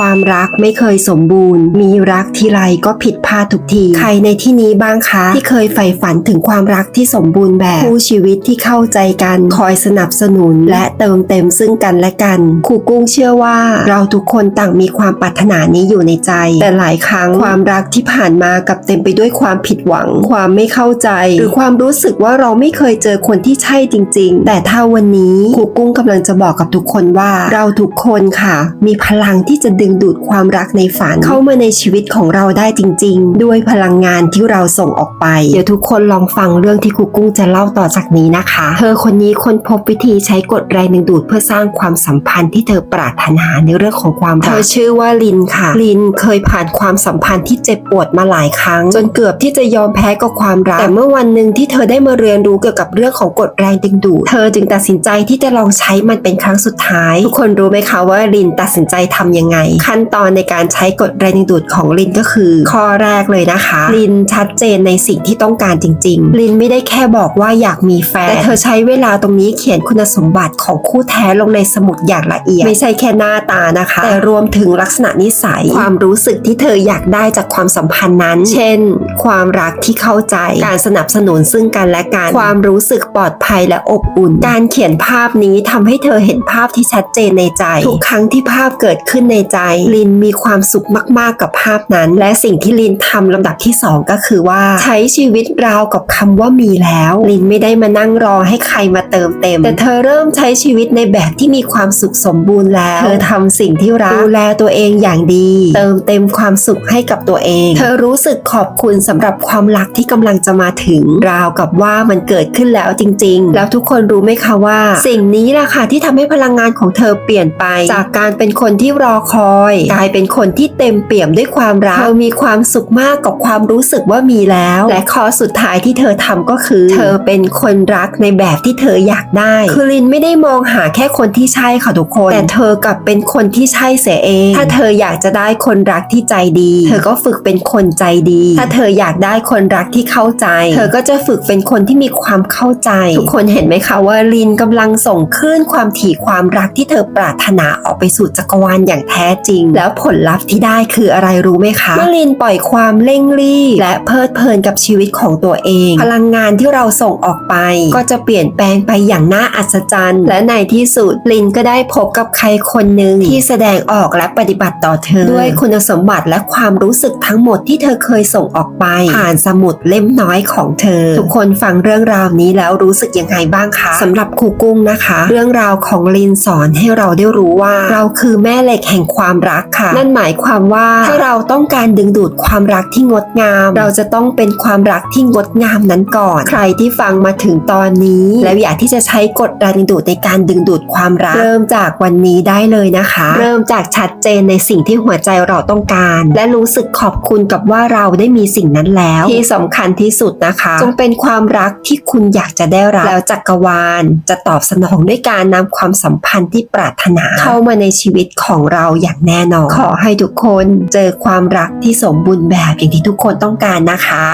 ความรักไม่เคยสมบูรณ์ มีรักทีไรก็ผิดพลาดทุกที ใครในที่นี้บ้างคะ ที่เคยใฝ่ฝันถึงความรักที่สมบูรณ์แบบคู่ชีวิตที่เข้าใจกันคอยสนับสนุน และเติมเต็มซึ่งกันและกันครูกุ้งเชื่อว่า เราทุกคนต่างมีความปรารถนานี้อยู่ในใจ แต่หลายครั้งความรักที่ผ่านมากับเต็มไปด้วยความผิดหวัง ความไม่เข้าใจ หรือความรู้สึกว่าเราไม่เคยเจอคนที่ใช่จริง ๆ แต่ถ้าวันนี้ครูกุ้งกำลังจะบอกกับทุกคนว่า เราทุกคนค่ะ มีพลังที่จะดึงดูดความรักในฝันเข้ามาในชีวิตของเราได้จริง ๆ ด้วยพลังงานที่เราส่งออกไป เดี๋ยวทุกคนลองฟังเรื่องที่ครูกุ้งจะเล่าต่อจากนี้นะคะ เธอคนนี้ค้นพบวิธีใช้กฎแรงดึงดูดเพื่อสร้างความสัมพันธ์ที่เธอปรารถนาในเรื่องของความรัก เธอชื่อว่าลินค่ะ ลินเคยผ่านความสัมพันธ์ที่เจ็บปวดมาหลายครั้ง จนเกือบที่จะยอมแพ้กับความรัก แต่เมื่อวันหนึ่งที่เธอได้มาเรียนรู้เกี่ยวกับเรื่องของกฎแรงดึงดูด เธอจึงตัดสินใจที่จะลองใช้มันเป็นครั้งสุดท้าย ทุกคนรู้ไหมคะว่าลินตัดสินใจทำยังไงขั้นตอนในการใช้กฎแรงดึงดูดของลินก็คือ ข้อแรกเลยนะคะ ลินชัดเจนในสิ่งที่ต้องการจริง ๆ ลินไม่ได้แค่บอกว่าอยากมีแฟน แต่เธอใช้เวลาตรงนี้เขียนคุณสมบัติของคู่แท้ลงในสมุดอย่างละเอียด ไม่ใช่แค่หน้าตานะคะ แต่รวมถึงลักษณะนิสัย ความรู้สึกที่เธออยากได้จากความสัมพันธ์นั้น เช่น ความรักที่เข้าใจ การสนับสนุนซึ่งกันและกัน ความรู้สึกปลอดภัยและอบอุ่น การเขียนภาพนี้ทำให้เธอเห็นภาพที่ชัดเจนในใจ ทุกครั้งที่ภาพเกิดขึ้นในใจลินมีความสุขมากๆกับภาพนั้น และสิ่งที่ลินทำลำดับที่สองก็คือว่า ใช้ชีวิตราวกับคำว่ามีแล้ว ลินไม่ได้มานั่งรอให้ใครมาเติมเต็ม แต่เธอเริ่มใช้ชีวิตในแบบที่มีความสุขสมบูรณ์แล้ว เธอทำสิ่งที่รักดูแลตัวเองอย่างดี เติมเต็มความสุขให้กับตัวเอง เธอรู้สึกขอบคุณสำหรับความรักที่กำลังจะมาถึงราวกับว่ามันเกิดขึ้นแล้วจริง ๆ แล้วทุกคนรู้ไหมคะว่า สิ่งนี้แหละค่ะที่ทำให้พลังงานของเธอเปลี่ยนไป จากการเป็นคนที่รอคอยกลายเป็นคนที่เต็มเปี่ยมด้วยความรักเธอมีความสุขมากกับความรู้สึกว่ามีแล้ว และข้อสุดท้ายที่เธอทำก็คือ เธอเป็นคนรักในแบบที่เธออยากได้ คือลินไม่ได้มองหาแค่คนที่ใช่ค่ะทุกคน แต่เธอกลับเป็นคนที่ใช่เสียเอง ถ้าเธออยากจะได้คนรักที่ใจดี เธอก็ฝึกเป็นคนใจดี ถ้าเธออยากได้คนรักที่เข้าใจ เธอก็จะฝึกเป็นคนที่มีความเข้าใจ ทุกคนเห็นไหมคะว่าลินกำลังส่งคลื่นความถี่ความรักที่เธอปรารถนาออกไปสู่จักรวาลอย่างแท้จริง แล้วผลลัพธ์ที่ได้คืออะไรรู้ไหมคะเมื่อลินปล่อยความเร่งรีบและเพลิดเพลินกับชีวิตของตัวเอง พลังงานที่เราส่งออกไป ก็จะเปลี่ยนแปลงไปอย่างน่าอัศจรรย์ และในที่สุดลินก็ได้พบกับใครคนหนึ่งที่แสดงออกและปฏิบัติต่อเธอ ด้วยคุณสมบัติและความรู้สึกทั้งหมดที่เธอเคยส่งออกไป ผ่านสมุดเล่มน้อยของเธอ ทุกคนฟังเรื่องราวนี้แล้วรู้สึกยังไงบ้างคะสำหรับครูกุ้งนะคะ เรื่องราวของลินสอนให้เราได้รู้ว่า เราคือแม่เหล็กแห่งความรักค่ะ นั่นหมายความว่าถ้าเราต้องการดึงดูดความรักที่งดงาม เราจะต้องเป็นความรักที่งดงามนั้นก่อน ใครที่ฟังมาถึงตอนนี้ แล้วอยากที่จะใช้กฎแรงดึงดูดในการดึงดูดความรัก เริ่มจากวันนี้ได้เลยนะคะ เริ่มจากชัดเจนในสิ่งที่หัวใจเราต้องการ และรู้สึกขอบคุณกับว่าเราได้มีสิ่งนั้นแล้ว ที่สำคัญที่สุดนะคะ จงเป็นความรักที่คุณอยากจะได้รับแล้วจักรวาล จะตอบสนองด้วยการนำความสัมพันธ์ที่ปรารถนาเข้ามาในชีวิตของเราอย่างแน่นอน ขอให้ทุกคนเจอความรักที่สมบูรณ์แบบอย่างที่ทุกคนต้องการนะคะ